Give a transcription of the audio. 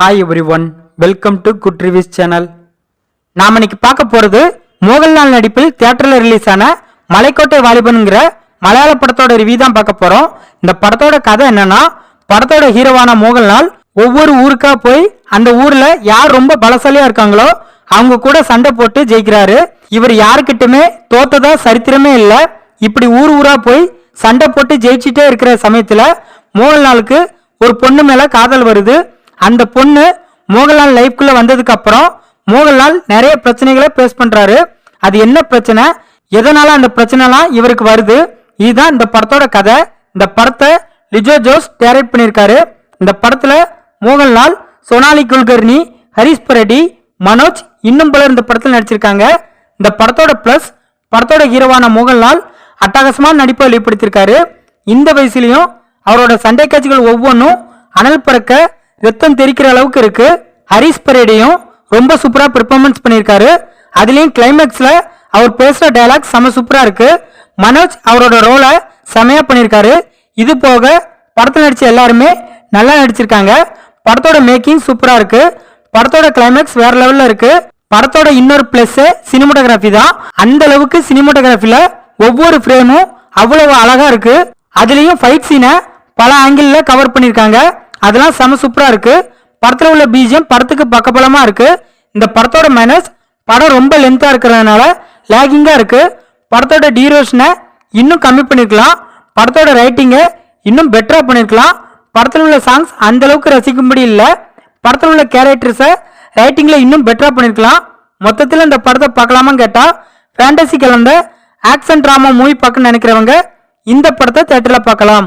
Hi everyone welcome to good reviews channel நாம இன்னைக்கு பார்க்க போகிறது மோகன்லால் நடிப்பில் தியேட்டரில் ரிலீஸ் ஆன மலைக்கோட்டை வாலிபனுங்கிற மலையாள படத்தோட ரிவ்யூ தான் பார்க்க போகிறோம் இந்த படத்தோட கதை என்னன்னா படத்தோட ஹீரோவான மோகன்லால் ஒவ்வொரு ஊருக்கா போய் அந்த ஊரில் யார் ரொம்ப பலசாலியாக இருக்காங்களோ அவங்க கூட சண்டை போட்டு ஜெயிக்கிறாரு. இவர் யாருக்கிட்டுமே தோத்ததா சரித்திரமே இல்லை. இப்படி ஊர் ஊராக போய் சண்டை போட்டு ஜெயிச்சிட்டே இருக்கிற சமயத்தில் மோகன்லாலுக்கு ஒரு பொண்ணு மேலே காதல் வருது. அந்த பொண்ணு மோகன்லால் லைஃப்குள்ள வந்ததுக்கு அப்புறம் மோகன்லால் நிறைய பிரச்சனைகளை ஃபேஸ் பண்றாரு. அது என்ன பிரச்சனை? எதனால அந்த பிரச்சனைலாம் இவருக்கு வருது? இதுதான் இந்த படத்தோட கதை. இந்த படத்தை லிஜோ ஜோஸ் டேரக்ட் பண்ணியிருக்காரு. இந்த படத்துல மோகன்லால் சோனாலி குல்கர்னி ஹரிஷ் பரடி மனோஜ் இன்னும் பலர் இந்த படத்தில் நடிச்சிருக்காங்க. இந்த படத்தோட பிளஸ் படத்தோட ஹீரோவான மோகன்லால் அட்டகாசமான நடிப்பை வெளிப்படுத்தியிருக்காரு. இந்த வயசுலயும் அவரோட சண்டை காட்சிகள் ஒவ்வொன்றும் அனல் பறக்க ரத்தம் தெரிக்கிற அளவுக்கு இருக்கு. ஹரிஸ் பரேடையும் ரொம்ப சூப்பரா பெர்ஃபார்மன்ஸ் பண்ணியிருக்காரு. அதுலயும் கிளைமேக்ஸ்ல அவர் பேசுற டைலாக் செம சூப்பரா இருக்கு. மனோஜ் அவரோட ரோலை செமையா பண்ணியிருக்காரு. இது போக படத்தில் நடிச்ச எல்லாருமே நல்லா நடிச்சிருக்காங்க. படத்தோட மேக்கிங் சூப்பரா இருக்கு. படத்தோட கிளைமேக்ஸ் வேற லெவல்ல இருக்கு. படத்தோட இன்னொரு பிளஸ் சினிமோட்டோகிராஃபி தான். அந்த அளவுக்கு சினிமோட்டோகிராஃபில ஒவ்வொரு ஃப்ரேமும் அவ்வளவு அழகா இருக்கு. அதுலயும் ஃபைட் சீனை பல ஆங்கிள் கவர் பண்ணிருக்காங்க அதெல்லாம் செம சூப்பராக இருக்குது படத்தில் உள்ள பீஜியம் படத்துக்கு பக்கபலமாக இருக்குது இந்த படத்தோட மைனஸ் படம் ரொம்ப லென்த்தாக இருக்கிறதுனால லேகிங்காக இருக்குது படத்தோட டியூரேஷனை இன்னும் கம்மி பண்ணியிருக்கலாம் படத்தோட ரைட்டிங்கை இன்னும் பெட்டராக பண்ணியிருக்கலாம் படத்தில் உள்ள சாங்ஸ் அந்தளவுக்கு ரசிக்கும்படி இல்லை. படத்தில் உள்ள கேரக்டர்ஸை ரைட்டிங்கில் இன்னும் பெட்டராக பண்ணியிருக்கலாம் மொத்தத்தில் இந்த படத்தை பார்க்கலாமான்னு கேட்டால் ஃபேண்டசி கலந்த ஆக்ஷன் ட்ராமா மூவி பார்க்கணும்னு நினைக்கிறவங்க இந்த படத்தை தேட்டரில் பார்க்கலாம்.